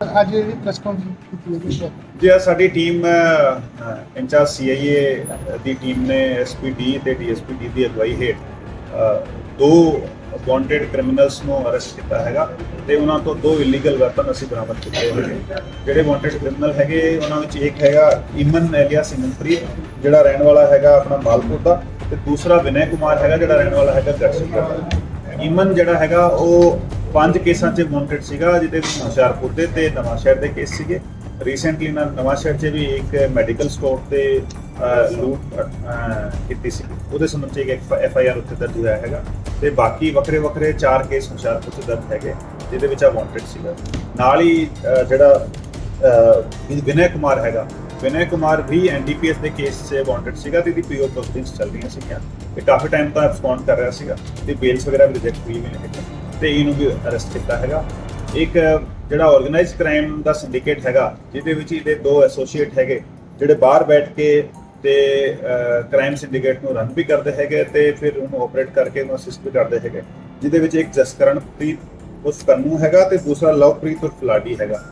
ਅੱਜ ਇਹ press conference ਕੀਤੀ ਹੈ ਜੀ ਅੱਜ ਸਾਡੀ ਟੀਮ ਇੰਚਾਰਜ ਸੀਆਈਏ ਦੀ ਟੀਮ ਨੇ ਐਸਪੀਡੀ ਤੇ ਡੀਐਸਪੀਡੀ ਦੀ ਅਗਵਾਈ ਹੇਠ ਅ, ਦੋ ਵਾਂਟਡ ਕ੍ਰਿਮੀਨਲਸ ਨੂੰ ਅਰੈਸਟ ਕੀਤਾ ਹੈਗਾ ਤੇ ਉਹਨਾਂ ਤੋਂ ਦੋ ਇਲੀਗਲ ਵੈਪਨ ਅਸੀਂ ਬਰਾਮਦ ਕੀਤੇ ਹੋਏ ਨੇ। ਜਿਹੜੇ ਵਾਂਟਡ ਕ੍ਰਿਮੀਨਲ ਹੈਗੇ ਉਹਨਾਂ ਵਿੱਚ ਇੱਕ ਹੈਗਾ ਇਮਨ ਐਲੀਆਸ ਇਮਨਪ੍ਰੀਤ ਜਿਹੜਾ ਰਹਿਣ ਵਾਲਾ ਹੈਗਾ ਆਪਣਾ ਮਾਲਪੁਰ ਦਾ ਤੇ ਦੂਸਰਾ ਵਿਨੈ ਕੁਮਾਰ ਹੈਗਾ ਜਿਹੜਾ ਰਹਿਣ ਵਾਲਾ ਹੈਗਾ ਗੜਸ਼ੰਕਰ ਦਾ। ਇਮਨ ਜਿਹੜਾ ਹੈਗਾ ਉਹ ਪੰਜ ਕੇਸਾਂ 'ਚ ਵਾਂਟਡ ਸੀਗਾ, ਜਿਹਦੇ ਵਿੱਚ ਹੁਸ਼ਿਆਰਪੁਰ ਦੇ ਤੇ ਨਵਾਂਸ਼ਹਿਰ ਦੇ ਕੇਸ ਸੀਗੇ। ਰੀਸੈਂਟਲੀ ਨਾ ਨਵਾਂਸ਼ਹਿਰ 'ਚ ਵੀ ਇੱਕ ਮੈਡੀਕਲ ਸਟੋਰ ਤੇ ਲੂਟ ਕੀਤੀ ਸੀ। ਉਹਦੇ ਸੰਬੰਧ 'ਚ ਇੱਕ ਐਫ ਆਈ ਆਰ ਉੱਤੇ ਦਰਜ ਹੋਇਆ ਹੈਗਾ। ਤੇ ਬਾਕੀ ਵੱਖਰੇ ਵੱਖਰੇ ਚਾਰ ਕੇਸ ਹੁਸ਼ਿਆਰਪੁਰ 'ਚ ਦਰਜ ਹੈਗੇ, ਜਿਹਦੇ ਵਿੱਚ ਆ ਵਾਂਟਡ ਸੀਗਾ। ਨਾਲ ਹੀ ਜਿਹੜਾ ਵਿਨੈ ਕੁਮਾਰ ਹੈਗਾ। ਵਿਨੈ ਕੁਮਾਰ ਵੀ ਐਨਡੀਪੀਐਸ ਦੇ ਕੇਸ 'ਚ ਵਾਂਟਡ ਸੀਗਾ ਤੇ ਇਹਦੀ ਪੀਓ ਪ੍ਰੋਸੈਸਿੰਗ ਚੱਲ ਰਹੀਆਂ ਸੀਗੀਆਂ। ਤੇ ਕਾਫੀ ਟਾਈਮ ਤੋਂ ਐਬਸਪੌਂਡ ਕਰ ਰਿਹਾ ਸੀਗਾ ਤੇ ਬੇਲਸ ਵਗੈਰਾ ਵੀ ਰਿਜੈਕਟ ਹੋਈ ਹੋਈ ਨੇ। 23 ਇਹਨੂੰ ਵੀ ਅਰੈਸਟ ਕੀਤਾ ਹੈਗਾ। ਇੱਕ ਜਿਹੜਾ ਆਰਗੇਨਾਈਜ਼ ਕ੍ਰਾਈਮ ਦਾ ਸਿੰਡੀਕੇਟ ਹੈਗਾ, ਜਿਹਦੇ ਵਿੱਚ ਇਹਦੇ ਦੋ ਐਸੋਸੀਏਟ ਹੈਗੇ, ਜਿਹੜੇ ਬਾਹਰ ਬੈਠ ਕੇ ਤੇ ਕ੍ਰਾਈਮ ਸਿੰਡੀਕੇਟ ਨੂੰ ਰਨ ਵੀ ਕਰਦੇ ਹੈਗੇ ਤੇ ਫਿਰ ਉਹਨੂੰ ਆਪਰੇਟ ਕਰਕੇ ਉਹਨੂੰ ਅਸਿਸਟ ਵੀ ਕਰਦੇ ਹੈਗੇ। ਜਿਹਦੇ ਵਿੱਚ ਇੱਕ ਜਸਕਰਨਪ੍ਰੀਤ ਉਸ ਕੰਨੂ ਹੈਗਾ ਤੇ ਦੂਸਰਾ ਲਵਪ੍ਰੀਤ ਉਰ ਫਲਾਡੀ ਹੈਗਾ।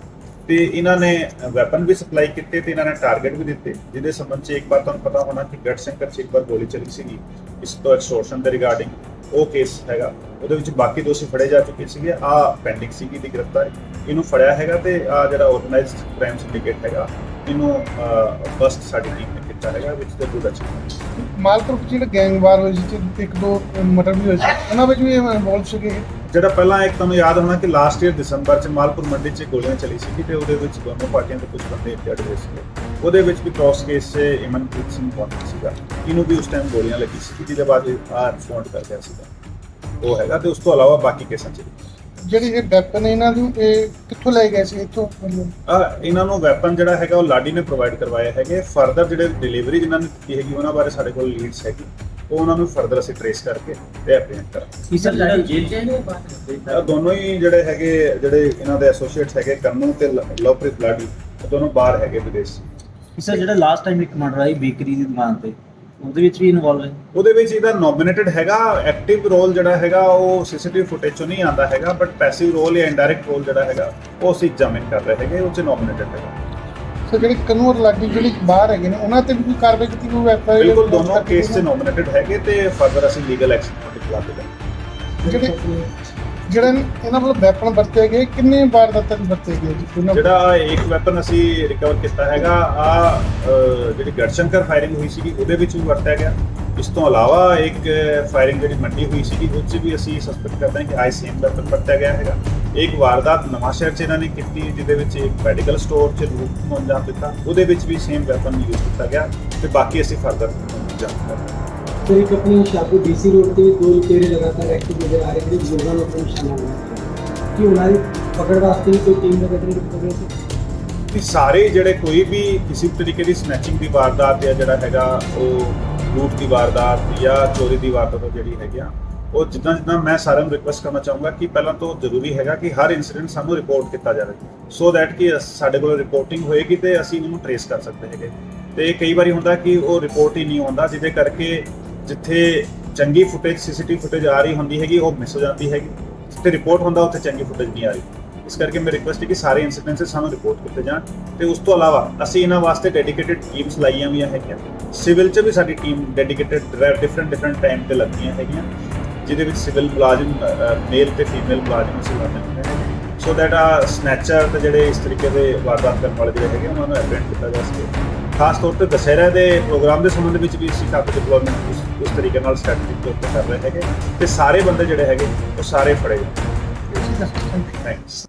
ਤੇ ਇਹਨਾਂ ਨੇ ਵੈਪਨ ਵੀ ਸਪਲਾਈ ਕੀਤੇ ਤੇ ਇਹਨਾਂ ਨੇ ਟਾਰਗੇਟ ਵੀ ਦਿੱਤੇ, ਜਿਹਦੇ ਸੰਬੰਧ 'ਚ ਇੱਕ ਵਾਰ ਤੁਹਾਨੂੰ ਪਤਾ ਹੋਣਾ ਕਿ ਗੱਟ ਸ਼ੰਕਰ 'ਚ ਇੱਕ ਵਾਰ ਗੋਲੀ ਚੱਲੀ ਸੀਗੀ। ਇਸ ਤੋਂ ਐਕਸਟੋਰਸ਼ਨ ਦੇ ਰਿਗਾਰਡਿੰਗ ਉਹ ਕੇਸ ਹੈਗਾ। ਉਹਦੇ ਵਿੱਚ ਬਾਕੀ ਦੋਸ਼ੀ ਫੜੇ ਜਾ ਚੁੱਕੇ ਸੀਗੇ। ਆ ਪੈਂਡਿੰਗ ਸੀਗੀ ਦੀ ਗ੍ਰਿਫਤਾਰੀ। ਇਹਨੂੰ ਫੜਿਆ ਹੈਗਾ ਤੇ ਆ ਜਿਹੜਾ ਆਰਗੇਨਾਈਜ਼ਡ ਕ੍ਰਾਈਮ ਸਿੰਡੀਕੇਟ ਹੈਗਾ ਇਹਨੂੰ ਫਸਟ ਸਾਡੀ ਟੀਮ ਨੇ ਕੀਤਾ ਹੈਗਾ ਵਿੱਚ ਤੇ ਗੁੱਡ ਅਚੀਵਮੈਂਟ ਮਾਲਪੁਰ ਜਿਹੜਾ ਗੈਂਗਵਾਰ ਹੋਈ ਸੀ ਤੇ ਇੱਕ ਦੋ ਮਰਡਰ ਵੀ ਹੋਏ ਸੀ। ਉਹਨਾਂ ਵਿੱਚ ਵੀ ਇਨਵੋਲਵ ਸੀਗੇ। ਜਿਹੜਾ ਪਹਿਲਾਂ ਇੱਕ ਤੁਹਾਨੂੰ ਯਾਦ ਹੋਣਾ ਕਿ ਲਾਸਟ ਈਅਰ ਦਸੰਬਰ ਚ ਮਾਲਪੁਰ ਮੰਡੀ ਚ ਗੋਲੀਆਂ ਚੱਲੀ ਸੀ ਤੇ ਉਹਦੇ ਵਿੱਚ ਦੋਨੋਂ ਪਾਰਟੀਆਂ ਦੇ ਕੁਝ ਬੰਦੇ ਇੰਜਰਡ ਹੋਏ ਸੀ ਉਹਦੇ ਵਿੱਚ ਵੀ ਕ੍ਰਾਸ ਕੇਸ 'ਚ ਇਮਨਪ੍ਰੀਤ ਸਿੰਘ ਪਹੁੰਚਿਆ ਸੀਗਾ। ਇਹਨੂੰ ਵੀ ਉਸ ਟਾਈਮ ਗੋਲੀਆਂ ਲੱਗੀ ਸੀ। ਜਿਹਦੇ ਬਾਅਦ ਇਹ ਆ ਰਿਸਪੌਂਡ ਕਰ ਗਿਆ ਸੀਗਾ। ਉਹ ਹੈਗਾ ਤੇ ਉਸ ਤੋਂ ਇਲਾਵਾ ਬਾਕੀ ਕੇਸਾਂ 'ਚ। ਜਿਹੜੀ ਇਹ ਵੈਪਨ ਇਹਨਾਂ ਨੂੰ ਇਹ ਕਿੱਥੋਂ ਲੈ ਗਏ ਸੀ? ਇੱਥੋਂ ਆ ਇਹਨਾਂ ਨੂੰ ਵੈਪਨ ਜਿਹੜਾ ਹੈਗਾ ਉਹ ਲਾਡੀ ਨੇ ਪ੍ਰੋਵਾਈਡ ਕਰਵਾਇਆ ਹੈਗੇ। ਫਰਦਰ ਜਿਹੜੇ ਡਿਲੀਵਰੀ ਜਿਨ੍ਹਾਂ ਨੇ ਕੀਤੀ ਹੈਗੀ ਉਹਨਾਂ ਬਾਰੇ ਸਾਡੇ ਕੋਲ ਲੀਡਸ ਹੈਗੀ। ਉਹ ਉਹਨਾਂ ਨੂੰ ਫਰਦਰ ਅਸੀਂ ਟ੍ਰੇਸ ਕਰਕੇ ਤੇ ਐਪਰੀਹੈਂਡ ਕਰਾਂਗੇ। ਸਰ ਜਿਹੜਾ ਜੇਲ੍ਹ ਚ ਹੈ ਇਹ ਦੋਨੋਂ ਹੀ ਜਿਹੜੇ ਹੈਗੇ ਜਿਹੜੇ ਇਹਨਾਂ ਦੇ ਐਸੋਸੀਏਟਸ ਹੈਗੇ ਕੰਨੂ ਤੇ ਲਵਪ੍ਰੀਤ ਲਾਡੀ ਦੋਨੋਂ ਬਾਹਰ ਹੈਗੇ ਵਿਦੇਸ਼। ਸਰ ਜਿਹੜਾ ਲਾਸਟ ਟਾਈਮ ਇੱਕ ਮਰਡਰ ਆਈ ਬੇਕਰੀ ਦੀ ਦੁਕਾਨ ਤੇ ਉਹਦੇ ਵਿੱਚ ਵੀ ਇਨਵੋਲਵ ਹੈ? ਉਹਦੇ ਵਿੱਚ ਇਹਦਾ ਨੋਮੀਨੇਟਡ ਹੈਗਾ ਐਕਟਿਵ ਰੋਲ ਜਿਹੜਾ ਹੈਗਾ ਉਹ ਸੀਸੀਟੀਵੀ ਫੁਟੇਜ ਚੋਂ ਨਹੀਂ ਆਉਂਦਾ ਹੈਗਾ ਬਟ ਪੈਸਿਵ ਰੋਲ ਜਾਂ ਇਨਡਾਇਰੈਕਟ ਰੋਲ ਜਿਹੜਾ ਹੈਗਾ ਉਹ ਅਸੀਂ ਐਗਜ਼ਾਮਿਨ ਕਰ ਰਹੇ ਹੈਗੇ ਉਹ ਚ ਨੋਮੀਨੇਟਡ ਹੈਗਾ। ਸੋ ਜਿਹੜੇ ਕਨੂਰ ਲਾਡੀ ਜਿਹੜੀ ਬਾਹਰ ਹੈਗੇ ਨੇ ਉਹਨਾਂ ਤੇ ਵੀ ਕੋਈ ਕਾਰਵਾਈ ਕੀਤੀ ਕੋਈ ਵੈਪਨ ਬਿਲਕੁਲ ਦੋਨੋਂ ਕੇਸ 'ਚ ਨੋਮੀਨੇਟਡ ਹੈਗੇ ਤੇ ਫਰਦਰ ਅਸੀਂ ਲੀਗਲ ਐਕਸ਼ਨ ਤੁਹਾਡੇ ਖਿਲਾਫ ਲਵਾਂਗੇ ਜਿਹੜੇ ਜਿਹੜਾ ਇਹਨਾਂ ਵੱਲੋਂ ਵੈਪਨ ਵਰਤੇ ਗਏ, ਕਿੰਨੇ ਵਾਰ ਦਾ ਤੱਕ ਵਰਤੇ ਗਏ ਜੀ? ਦੋਨਾਂ- ਜਿਹੜਾ ਇੱਕ ਵੈਪਨ ਅਸੀਂ ਰਿਕਵਰ ਕੀਤਾ ਹੈਗਾ, ਆ ਜਿਹੜੀ ਗੜਸ਼ੰਕਰ ਫਾਇਰਿੰਗ ਹੋਈ ਸੀਗੀ, ਉਹਦੇ ਵਿੱਚ ਵੀ ਵਰਤਿਆ ਗਿਆ। ਇਸ ਤੋਂ ਇਲਾਵਾ ਇੱਕ ਫਾਇਰਿੰਗ ਜਿਹੜੀ ਮੰਡੀ ਹੋਈ ਸੀਗੀ ਉਹ 'ਚ ਵੀ ਅਸੀਂ ਸਸਪੈਕਟ ਕਰਦੇ ਹਾਂ ਕਿ ਆਈਸੀਐਮ ਵੈਪਨ ਵਰਤਿਆ ਗਿਆ ਹੈਗਾ। ਇੱਕ ਵਾਰਦਾਤ ਨਵਾਂਸ਼ਹਿਰ 'ਚ ਇਹਨਾਂ ਨੇ ਕੀਤੀ, ਜਿਹਦੇ ਵਿੱਚ ਇੱਕ ਮੈਡੀਕਲ ਸਟੋਰ 'ਚ ਲੂਟ ਨੂੰ ਅੰਜਾਮ ਦਿੱਤਾ, ਉਹਦੇ ਵਿੱਚ ਵੀ ਸੇਮ ਵੈਪਨ ਯੂਜ਼ ਕੀਤਾ ਗਿਆ, ਤੇ ਬਾਕੀ ਅਸੀਂ ਫਰਦਰ ਜਾਂਚ ਕਰ ਰਹੇ ਹਾਂ ਸਰ, ਇੱਕ ਆਪਣੀ ਹੁਸ਼ਿਆਰਪੁਰ ਡੀਸੀ ਰੋਡ ਤੇ ਦੋ ਲੁਟੇਰੇ ਲਗਾਤਾਰ ਐਕਟਿਵ ਨਜ਼ਰ ਆ ਰਹੇ ਜਿਹੜੇ ਬਜ਼ੁਰਗਾਂ ਨੂੰ ਆਪਣੇ ਨਿਸ਼ਾਨਾ ਬਣਾਉਂਦੇ ਕੀ ਉਹਨਾਂ ਦੀ ਪਕੜ ਵਾਸਤੇ ਵੀ ਕੋਈ ਟੀਮ ਦਾ ਗਠਨ ਕੀਤਾ ਗਿਆ ਸੀ ਕਿ ਸਾਰੇ ਜਿਹੜੇ ਕੋਈ ਵੀ ਕਿਸੇ ਤਰੀਕੇ ਦੀ ਸਨੈਚਿੰਗ ਦੀ ਵਾਰਦਾਤ ਜਾਂ ਜਿਹੜਾ ਹੈਗਾ ਉਹ ਲੂਟ ਦੀ ਵਾਰਦਾਤ ਜਾਂ ਚੋਰੀ ਦੀ ਵਾਰਦਾਤ ਜਿਹੜੀ ਹੈਗੀ ਆ, ਉਹ ਜਿੱਦਾਂ ਜਿੱਦਾਂ ਮੈਂ ਸਾਰਿਆਂ ਨੂੰ ਰਿਕੁਐਸਟ ਕਰਨਾ ਚਾਹੂੰਗਾ ਕਿ ਪਹਿਲਾਂ ਤੋਂ ਜ਼ਰੂਰੀ ਹੈਗਾ ਕਿ ਹਰ ਇਨਸੀਡੈਂਟ ਸਾਨੂੰ ਰਿਪੋਰਟ ਕੀਤਾ ਜਾਵੇ ਸੋ ਦੈਟ ਕਿ ਸਾਡੇ ਕੋਲ ਰਿਪੋਰਟਿੰਗ ਹੋਏਗੀ ਤੇ ਅਸੀਂ ਇਹਨੂੰ ਟਰੇਸ ਕਰ ਸਕਦੇ ਹੈਗੇ। ਤੇ ਕਈ ਵਾਰੀ ਹੁੰਦਾ ਕਿ ਉਹ ਰਿਪੋਰਟ ਹੀ ਨਹੀਂ ਆਉਂਦਾ, ਜਿਹਦੇ ਕਰਕੇ ਜਿੱਥੇ ਚੰਗੀ ਫੁਟੇਜ ਸੀਸੀਟੀਵੀ ਫੁਟੇਜ ਆ ਰਹੀ ਹੁੰਦੀ ਹੈਗੀ ਉਹ ਮਿਸ ਹੋ ਜਾਂਦੀ ਹੈਗੀ। ਜਿੱਥੇ ਰਿਪੋਰਟ ਹੁੰਦਾ ਉੱਥੇ ਚੰਗੀ ਫੁਟੇਜ ਨਹੀਂ ਆ ਰਹੀ। ਇਸ ਕਰਕੇ ਮੈਂ ਰਿਕੁਐਸਟ ਹੈ ਕਿ ਸਾਰੇ ਇਨਸੀਡੈਂਟਸ ਸਾਨੂੰ ਰਿਪੋਰਟ ਕੀਤੇ ਜਾਣ। ਤੇ ਉਸ ਤੋਂ ਇਲਾਵਾ ਅਸੀਂ ਇਹਨਾਂ ਵਾਸਤੇ ਡੈਡੀਕੇਟਿਡ ਟੀਮਸ ਲਾਈਆਂ ਵੀ ਹੈਗੀਆਂ। ਸਿਵਲ 'ਚ ਵੀ ਸਾਡੀ team dedicated different different time ਤੇ ਲੱਗੀਆਂ ਹੈਗੀਆਂ। ਜਿਹਦੇ ਵਿੱਚ ਸਿਵਲ ਮੁਲਾਜ਼ਮ ਮੇਲ ਤੇ ਫੀਮੇਲ ਮੁਲਾਜ਼ਮ ਅਸੀਂ ਲਾਉਂਦੇ ਹੁੰਦੇ ਨੇ ਸੋ ਦੈਟ ਆ ਸਨੈਚਰ ਤੇ ਜਿਹੜੇ ਇਸ ਤਰੀਕੇ ਦੇ ਵਾਰਦਾਤ ਕਰਨ ਵਾਲੇ ਜਿਹੜੇ ਹੈਗੇ ਉਹਨਾਂ ਨੂੰ ਐਪਰੈਂਟ ਕੀਤਾ ਜਾ ਸਕੇ। ਖਾਸ ਤੌਰ ਤੇ ਦਸ਼ਹਿਰਾ ਦੇ ਪ੍ਰੋਗਰਾਮ ਦੇ ਸੰਬੰਧ ਵਿੱਚ ਵੀ ਅਸੀਂ ਕਾਫੀ ਡਿਪਲੋਇਮੈਂਟ ਉਸ, ਉਸ ਤਰੀਕੇ ਨਾਲ ਸਟ੍ਰੈਟਜੀ ਕਰ ਰਹੇ ਹੈਗੇ ਤੇ ਸਾਰੇ ਬੰਦੇ ਜਿਹੜੇ ਹੈਗੇ ਉਹ ਸਾਰੇ ਫੜੇ ਜਾਣ Thank you. ਥੈਂਕਸ